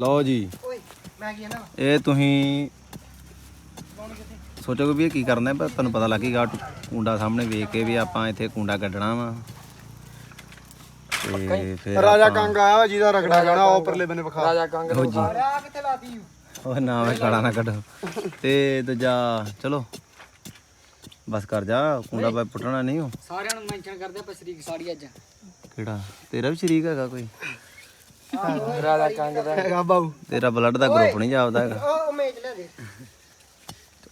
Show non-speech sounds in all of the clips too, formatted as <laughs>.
ਓਏ ਮੈਂ ਕੀ ਨਾ ਇਹ ਤੁਸੀਂ ਸੋਚੋਗੇ ਵੀ ਇਹ ਕੀ ਕਰਨਾ ਹੈ ਪਰ ਤੁਹਾਨੂੰ ਪਤਾ ਲੱਗੇਗਾ ਕੁੰਡਾ ਸਾਹਮਣੇ ਵੇਖ ਕੇ ਵੀ ਆਪਾਂ ਇੱਥੇ ਕੁੰਡਾ ਕੱਢਣਾ ਵਾ। ਤੇ ਫਿਰ ਰਾਜਾ ਕੰਗ ਆਇਆ ਵਾ ਜਿਹਦਾ ਰਗੜਾ ਗਾਣਾ ਉਹ ਪਰਲੇ ਬੰਨੇ ਵਿਖਾ। ਰਾਜਾ ਕੰਗ ਲਓ ਜੀ। ਆ ਕਿੱਥੇ ਲਾਤੀ ਉਹ ਨਾ ਵੇ ਗਾਲਾਂ ਨਾ ਕੱਢੋ। ਤੇ ਦੂਜਾ ਚਲੋ। ਬਸ ਕਰ ਜਾ ਕੁੰਡਾ ਪਾ ਪੁੱਟਣਾ ਨਹੀਂ ਉਹ ਸਾਰਿਆਂ ਨੂੰ ਮੈਂਸ਼ਨ ਕਰਦੇ ਆਪਾਂ ਸ਼ਰੀਕ ਸਾੜੀ ਅੱਜ। ਕਿਹੜਾ? ਤੇਰਾ ਵੀ ਸ਼ਰੀਕ ਹੈਗਾ ਕੋਈ? ਕੰਗ ਦਾ ਹੈਗਾ ਤੇਰਾ ਬਲੱਡ ਦਾ ਗਰੁੱਪ ਨਹੀਂ ਜਾਪਦਾ ਹੈਗਾ। ਉਹ ਮੇਜ ਲੈ ਦੇ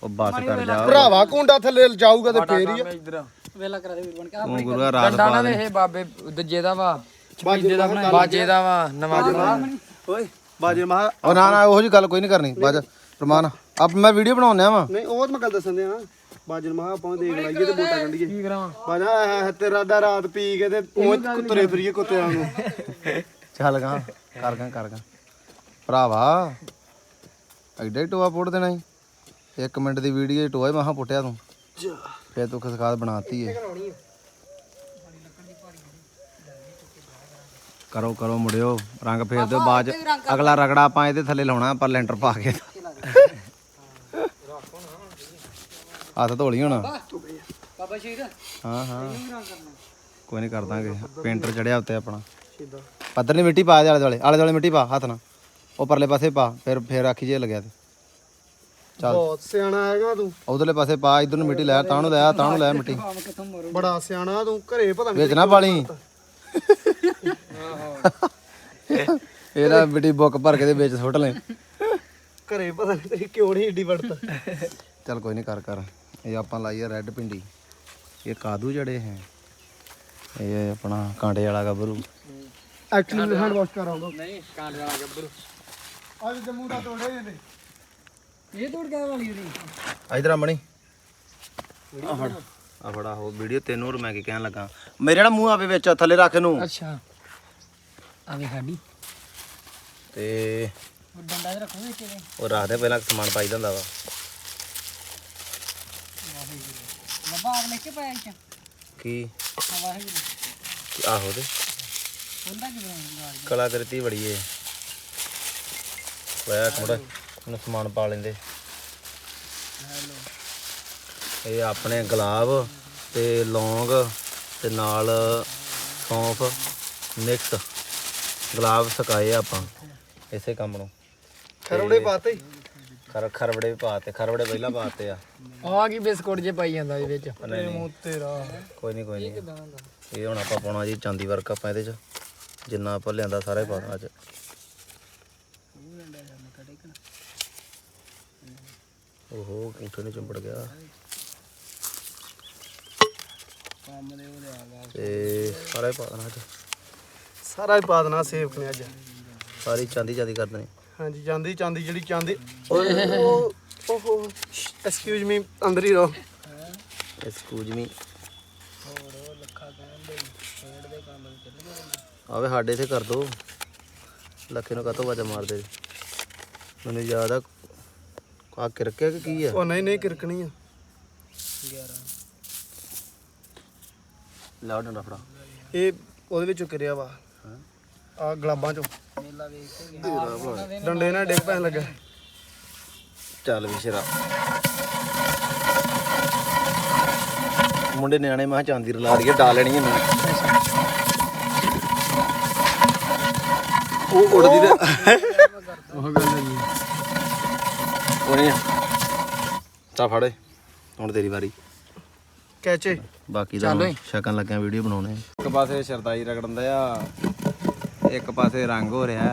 ਉਹ ਬਸ ਕਰ ਜਾ। ਭਰਾਵਾ ਕੁੰਡਾ ਥੱਲੇ ਜਾਊਗਾ ਤੇ ਫੇਰ ਹੀ ਆ। ਇਧਰ ਵੇਲਾ ਕਰਾ ਦੇ ਵੀਰ ਬਣ ਕੇ। ਤੂੰ ਗੁਰੂਆ ਰਾਤ ਡੰਡਾ ਪਾ ਨਾ ਦੇ ਵੇਖੇ ਬਾਬੇ ਦੂਜੇ ਦਾ ਵਾ ਬਾਜੇ ਦਾ ਬਾਜੇ ਦਾ ਵਾ ਨਵਾਂ ਓਏ ਬਾਜੇ ਮਹਾ। ਉਹ ਨਾ ਨਾ ਉਹੋ ਜੀ ਗੱਲ ਕੋਈ ਨਹੀਂ ਕਰਨੀ। ਬਾਜ ਪ੍ਰਮਾਨ ਆਪ ਮੈਂ ਵੀਡੀਓ ਬਣਾਉਣਿਆ ਵਾ। ਨਹੀਂ ਉਹ ਤਾਂ ਮੈਂ ਗੱਲ ਦੱਸਣ ਦਿਆਂ। ਬਾਜਨ ਮਹਾ ਆਪਾਂ ਦੇਖ ਲਾਈਏ ਤੇ ਬੋਟਾ ਕੰਡੀਏ ਕੀ ਕਰਾਵਾਂ ਬਾਜਾ ਇਹ ਤੇਰਾ ਦਾ ਰਾਤ ਪੀ ਕੇ ਤੇ ਉਹ ਤੁਰੇ ਫਿਰੀਏ ਕੁੱਤਿਆਂ ਨੂੰ। <laughs> ਚੱਲ ਗਾ ਕਰ ਗਾ ਕਰ ਗਾ। ਭਰਾਵਾ ਐਡਾ ਹੀ ਟੋਆ ਪੁੱਟ ਦੇਣਾ ਸੀ ਇੱਕ ਮਿੰਟ ਦੀ ਵੀਡੀਓ ਹੀ ਟੋਆ ਹੀ ਮਹਾ ਪੁੱਟਿਆ ਤੂੰ। ਫੇਰ ਤੂੰ ਖਸਕਾਤ ਬਣਾਤੀ ਏ। ਕਰੋ ਕਰੋ ਮੁੜਿਓ ਰੰਗ ਫੇਰ ਦਿਓ ਬਾਅਦ ਚ ਅਗਲਾ ਰਗੜਾ ਆਪਾਂ ਇਹਦੇ ਥੱਲੇ ਲਾਉਣਾ ਪਰ ਲੈਂਟਰ ਪਾ ਕੇ। ਹੱਥ ਧੋਲੀ ਹੁਣ। ਬਾਬਾ ਸ਼ਹੀਦ ਹਾਂ ਹਾਂ। ਕੋਈ ਨਹੀਂ ਕਰ ਦਾਂਗੇ। ਪੇਂਟਰ ਚੜਿਆ ਉੱਤੇ ਆਪਣਾ। ਨਹੀਂ ਮਿੱਟੀ ਪਾ ਦੇ ਆਲੇ ਦੁਆਲੇ ਆਲੇ ਦੁਆਲੇ ਮਿੱਟੀ ਪਾ ਹੱਥ ਨਾਲ। ਉਹ ਪਰਲੇ ਪਾਸੇ ਪਾ ਫਿਰ ਫਿਰ ਆਖੀ ਜੇ ਲੱਗਿਆ ਤੇ। ਚੱਲ। ਬਹੁਤ ਸਿਆਣਾ ਹੈਗਾ ਤੂੰ। ਉਧਰਲੇ ਪਾਸੇ ਪਾ ਇਧਰ ਨੂੰ ਮਿੱਟੀ ਲੈ ਤਾਂ ਨੂੰ ਲੈ ਤਾਂ ਨੂੰ ਲੈ ਮਿੱਟੀ। ਕਿੱਥੋਂ ਮਰੋ ਬੜਾ ਸਿਆਣਾ ਤੂੰ ਘਰੇ ਪਤਾ ਨਹੀਂ ਵਿੱਚ ਨਾ ਪਾਲੀ ਇਹਦਾ ਮਿੱਟੀ ਬੁੱਕ ਭਰ ਕੇ ਦੇ ਵਿੱਚ ਸੁੱਟ ਲੈ। ਘਰੇ ਪਤਾ ਨਹੀਂ ਤੇਰੀ ਕਿਉਂ ਨਹੀਂ ਏਡੀ ਵੜਤਾ। ਚੱਲ ਕੋਈ ਨਹੀਂ ਕਰ ਕਰ। ਇਹ ਆਪਾਂ ਲਾਈ ਆ ਰੈੱਡ ਪਿੰਡੀ ਇਹ ਕਾਦੂ ਜੜੇ ਹੈ। ਇਹ ਆਪਣਾ ਕਾਂਟੇ ਵਾਲਾ ਗੱਭਰੂ। ਐਕਚੁਅਲੀ ਹੈਂਡ ਵਾਸ਼ ਕਰ ਆਉਂਦਾ ਨਹੀਂ ਕਾਂਡ ਵਾਲਾ ਗੱਭਰੂ ਅੱਜ ਜੰਮੂ ਦਾ ਤੋੜੇ ਜਾਂਦੇ ਇਹ ਤੋੜ ਕੇ ਵਾਲੀ ਉਹਦੀ ਇਧਰ ਆ ਮਣੀ ਆ ਫੜ ਆ ਫੜਾ ਹੋ ਵੀਡੀਓ ਤੈਨੂੰ ਔਰ ਮੈਂ ਕੀ ਕਹਿਣ ਲੱਗਾ ਮੇਰੇ ਜਿਹੜਾ ਮੂੰਹ ਆਵੇ ਵਿੱਚ ਥੱਲੇ ਰੱਖ ਇਹਨੂੰ ਅੱਛਾ ਆਵੇ ਸਾਡੀ ਤੇ ਉਹ ਡੰਡਾ ਤੇ ਰੱਖੋ ਵਿੱਚ ਇਹਦੇ ਉਹ ਰੱਖਦੇ ਪਹਿਲਾਂ ਸਮਾਨ ਪਾਈ ਦਿੰਦਾ ਵਾ ਬਾਬਾ ਆਪ ਲੈ ਕੇ ਪਾਇਆ ਇੱਥੇ ਕੀ ਆਹੋ ਤੇ ਹੁੰਦਾ ਕਿ ਬਣਾਉਂਦਾ ਕਲਾਕ੍ਰਿਤੀ ਬੜੀ ਏ। ਹੋਇਆ ਕਮੜਾ ਇਹਨੂੰ ਸਮਾਨ ਪਾ ਲੈਂਦੇ। ਇਹ ਆਪਣੇ ਗੁਲਾਬ ਤੇ ਲੌਂਗ ਤੇ ਨਾਲ ਸੌਂਫ ਮਿਕਸ ਗੁਲਾਬ ਸਕਾਏ ਆਪਾਂ ਇਸੇ ਕੰਮ ਨੂੰ। ਖਰੋੜੇ ਪਾਤੇ ਖਰ ਖਰਵੜੇ ਵੀ ਪਾਤੇ ਖਰਵੜੇ ਪਹਿਲਾਂ ਪਾਤੇ ਆ। ਆ ਕੀ ਬਿਸਕੁਟ ਜੇ ਪਾਈ ਜਾਂਦਾ ਇਹਦੇ ਵਿੱਚ? ਨਹੀਂ ਤੇਰਾ ਕੋਈ ਨਹੀਂ ਕੋਈ ਨਹੀਂ ਇਹ ਹੁਣ ਆਪਾਂ ਪਾਉਣਾ ਜੀ ਚਾਂਦੀ ਵਰਕ ਆਪਾਂ ਇਹਦੇ ਚ। ਜਿੰਨਾ ਆਪਾਂ ਲਿਆਂਦਾ ਸਾਰਾ ਹੀ ਪਾਉਣਾ ਅੱਜ। ਓਹੋ ਅੰਗੂਠੇ ਨੂੰ ਚੰਬੜ ਗਿਆ। ਤੇ ਸਾਰਾ ਹੀ ਪਾ ਦੇਣਾ ਅੱਜ। ਸਾਰਾ ਹੀ ਪਾ ਦੇਣਾ ਸੇਵਕ ਨੇ ਅੱਜ। ਸਾਰੀ ਚਾਂਦੀ ਚਾਂਦੀ ਕਰ ਦੇਣੀ। ਹਾਂਜੀ ਚਾਂਦੀ ਚਾਂਦੀ ਜਿਹੜੀ ਚਾਂਦੀ। ਓਹ ਓਹੋ। ਐਕਸਕਿਊਜ਼ ਮੀ ਅੰਦਰ ਹੀ ਰਹੋ। ਐਕਸਕਿਊਜ਼ ਮੀ ਆਵੇ ਸਾਡੇ ਇੱਥੇ ਕਰ ਦੋ। ਲੱਖੇ ਨੂੰ ਕਾਤੋਂ ਵਾਜਾ ਮਾਰਦੇ ਮੈਨੂੰ ਯਾਦ ਆ ਆ ਕਿਰਕਿਆ ਕਿ ਕੀ ਆ? ਉਹ ਨਹੀਂ ਨਹੀਂ ਕਿਰਕਣੀ ਆ। ਲਾਉ ਡੰਡਾ ਫੜਾ। ਇਹ ਉਹਦੇ ਵਿੱਚੋਂ ਕਿਰਿਆ ਵਾ। ਆ ਗਲਾਬਾਂ ਚੋਂ। ਡੰਡੇ ਨਾਲ ਡਿੱਗ ਪੈਣ ਲੱਗਾ। ਚੱਲ ਵੀ ਸ਼ਰਾ। ਮੁੰਡੇ ਨਿਆਣੇ ਮੈਂ ਕਿਹਾ ਚਾਂਦੀ ਰਲਾ ਦਈਏ ਡਾ ਲੈਣੀ ਇਹਨੂੰ ਉਹ ਉੜਦੀ ਤੇ ਉਹ ਗੱਲ ਹੈ ਜੀ ਉਹ ਨਹੀਂ ਚਾ ਫੜੇ ਹੁਣ ਤੇਰੀ ਵਾਰੀ। ਕੈਚੇ ਬਾਕੀ ਦਾ ਹੁਣ ਸ਼ਕਨ ਲੱਗਿਆ ਵੀਡੀਓ ਬਣਾਉਣੇ। ਇੱਕ ਪਾਸੇ ਸ਼ਰਦਾਈ ਰਗੜਨ ਦਾ ਆ ਇੱਕ ਪਾਸੇ ਰੰਗ ਹੋ ਰਿਹਾ।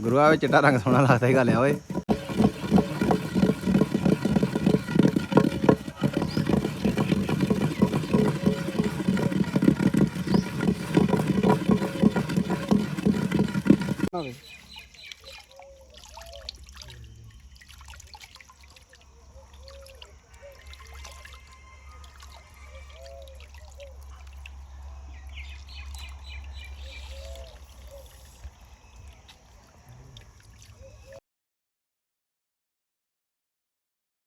ਗੁਰੂਆ ਵਿੱਚ ਚਿੱਟਾ ਰੰਗ ਸੋਹਣਾ ਲੱਗਦਾ ਹੀ ਗੱਲ ਆ ਓਏ। হবে